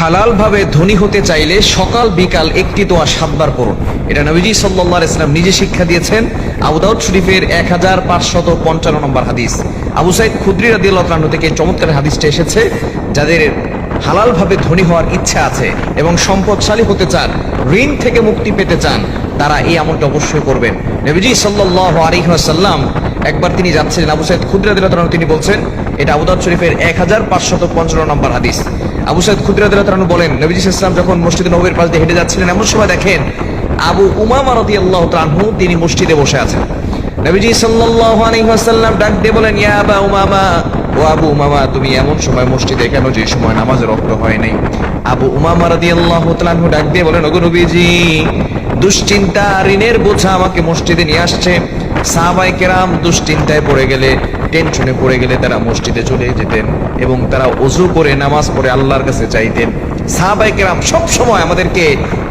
হালাল ভাবে ধনী হতে চাইলে সকাল বিকাল একটি দোয়া সাতবার করুন এটা নবীজি সাল্লাহ ইসলাম নিজে শিক্ষা দিয়েছেন। আবুদাউদ শরীফের এক হাজার পাঁচশত পঞ্চান্ন নম্বর হাদিস। আবু সাইদ খুদ্রি রাদিয়াল্লাহু তাআলা থেকে চমৎকার হাদিসটা এসেছে, যাদের হালাল ভাবে ধনী হওয়ার ইচ্ছা আছে এবং সম্পদশালী হতে চান, ঋণ থেকে মুক্তি পেতে চান, তারা এই আমলটা অবশ্যই করবেন। নবীজি সাল্লাহ আলিহাসাল্লাম একবার তিনি যাচ্ছিলেন। আবু সাইদ খুদ্রা দিল্লাহ তিনি বলছেন, এটা আবুদাউদ শরীফের এক হাজার পাঁচশত পঞ্চান্ন নম্বর হাদিস। আবু সাইদ খুদ্রা দিল্লাহ বলেন, নবীজি ইসলাম যখন মসজিদ নবীর পাশ দিয়ে হেঁটে যাচ্ছিলেন, এমন সময় দেখেন আবু উমামা রদি আল্লাহ তানহু তিনি মসজিদে বসে আছেন। নবীজি সাল্লাল্লাহু আলাইহি ওয়াসাল্লাম ডাক দিয়ে বলেন, ইয়া আবা উমামা, ও আবু উমামা, তুমি এমন সময় মসজিদে কেন যে সময় নামাজের রক্ত হয় নাই? আবু উমামা রাদিয়াল্লাহু তাআলা আনহু ডাক দিয়ে বলেন, ওগো নবীজি, দুশ্চিন্তা, ঋণের বোঝা আমাকে মসজিদে নিয়ে আসছে। সাহাবাই কেরাম দুশ্চিন্তায় পড়ে গেলে টেনশনে পড়ে গেলে তারা মসজিদে চলে যেতেন এবং তারা অজু করে, নামাজ পড়ে আল্লাহর কাছে চাইতেন। সাহাবাই কেরাম সব সময় আমাদেরকে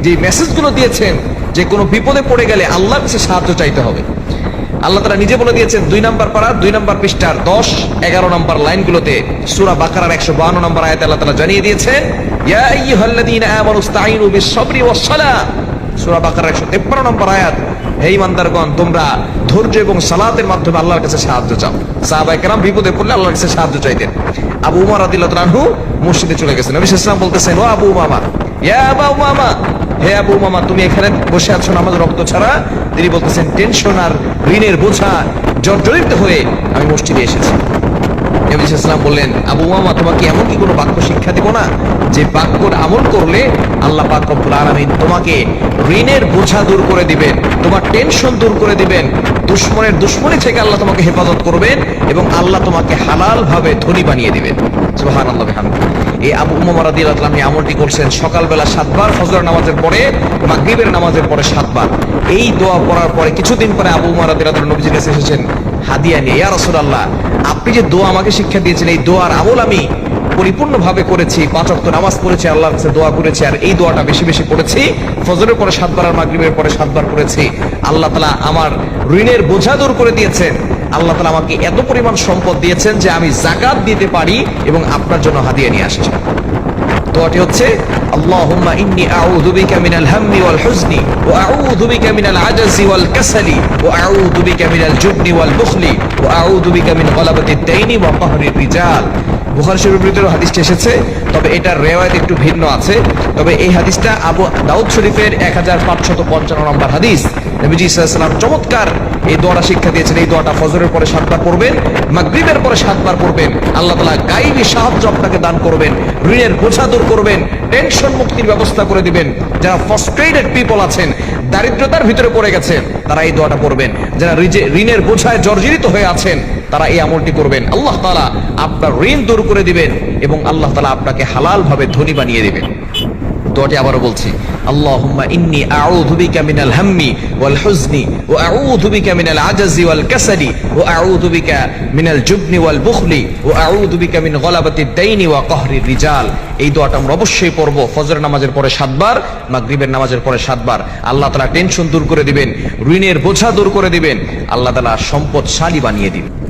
যে মেসেজগুলো দিয়েছেন, যে কোনো বিপদে পড়ে গেলে আল্লাহর কাছে সাহায্য চাইতে হবে। আল্লাহ তারা নিজে বলে দিয়েছেন, দুই নাম্বার পাড়া, দুই নাম্বার পৃষ্ঠার দশ, এগারো নাম্বার লাইনগুলোতে, সুরা বাকারার একশো বাহান্ন নাম্বার আয়াত আল্লাহ তালা জানিয়ে দিয়েছেন, ইয়া আইয়ুহাল্লাযীনা আমানু বিস-সাবরি ওয়াস-সালাহ একশো তেপ্পান্ন নম্বর আয়াত তোমরা ধৈর্য এবং সালাতের মাধ্যমে আল্লাহর কাছে সাহায্য চাও। সাহাবায়ে কেরাম বিপদে পড়লে আল্লাহর কাছে সাহায্য চাইতেন। আবু উমর রাদিয়াল্লাহু তাআলা আনহু মসজিদে চলে গেছেন। নবী ওয়াসাল্লাম বলতেছেন, ও আবু উমামা, ইয়া আবু উমামা, হে আবু মামা তুমি এখানে বসে আছো নামাজ রক্ত ছাড়া? তিনি বলতেছেন, টেনশন আর ঋণের বোঝা জর্জরিত হয়ে আমি মসজিদে এসেছি। নবী বললেন, আবু মামা তোমাকে এমন কি কোনো বাক্য শিক্ষা দিব না? যে বাক্যর আমল করলে আল্লাহ পাক রব্বুল আলামিন তোমাকে ঋণের বোঝা দূর করে দিবেন, তোমার টেনশন দূর করে দিবেন, দুশ্মনের দুশ্মনী থেকে আল্লাহ তোমাকে হেফাজত করবেন এবং আল্লাহ তোমাকে হালাল ভাবে ধনী বানিয়ে দিবেন। সুবহানাল্লাহ বিহামদিহি এই আবু তাআলা এই আমলটি করছেন, সকালবেলা সাতবার ফজর নামাজের পরে, মাগরিবের নামাজের পরে সাতবার। এই দোয়া পড়ার পরে কিছুদিন পরে আবু উমার রাদিয়াল্লাহু তাআলা নবীজির কাছে এসেছেন, হাদিয়া নিয়ে, ইয়া আপনি যে দোয়া আমাকে শিক্ষা দিয়েছেন, এই দোয়ার আমল আমি পরিপূর্ণভাবে করেছি, পাঁচ নামাজ পড়েছি, আল্লাহর কাছে দোয়া করেছি, আর এই দোয়াটা বেশি বেশি পড়েছি ফজরের পরে সাতবার আর মাগরিবের পরে সাতবার করেছি। আল্লাহ তালা আমার ঋণের বোঝা দূর করে দিয়েছেন। আল্লাহ তালা আমাকে এত পরিমাণ সম্পদ দিয়েছেন যে আমি জাকাত দিতে পারি এবং আপনার জন্য হাতিয়ে নিয়ে আসছি দোয়াটি হচ্ছে اللهم إني أعوذ بك من الهم والحزن وأعوذ بك من العجز والكسل وأعوذ بك من الجبن والبخل وأعوذ بك من غلبة الدين وقهر الرجال বুখারী শরীফের ভিতরে হাদিসটা এসেছে তবে এটার রেওয়ায়ত একটু ভিন্ন আছে তবে এই হাদিসটা আবু দাউদ শরীফের এক হাজার পাঁচশত পঞ্চান্ন নম্বর হাদিস নবীজি সাল্লাম চমৎকার এই দোয়াটা শিক্ষা দিয়েছেন। এই দোয়াটা ফজরের পরে সাতবার পড়বেন, মাগরিবের পরে সাতবার পড়বেন। আল্লাহ তালা গাইবী সাহায্য আপনাকে দান করবেন, ঋণের বোঝা দূর করবেন, টেনশন মুক্তির ব্যবস্থা করে দিবেন। যারা ফ্রাস্ট্রেটেড পিপল আছেন, দারিদ্রতার ভিতরে পড়ে গেছেন, তারা এই দোয়াটা পড়বেন। যারা ঋণের বোঝায় জর্জরিত হয়ে আছেন, তারা এই আমলটি করবেন। আল্লাহ তালা আপনার ঋণ দূর করে দিবেন এবং আল্লাহ তালা আপনাকে হালাল ভাবে ধনী বানিয়ে দিবেন। দোয়াটি আবারও বলছি রিজাল। এই আমরা অবশ্যই পড়ব ফজর নামাজের পরে সাতবার নামাজের পরে সাতবার। আল্লাহ টেনশন দূর করে দিবেন ঋণের বোঝা দূর করে দিবেন। আল্লাহ তাআলা সম্পদশালী বানিয়ে দিবেন।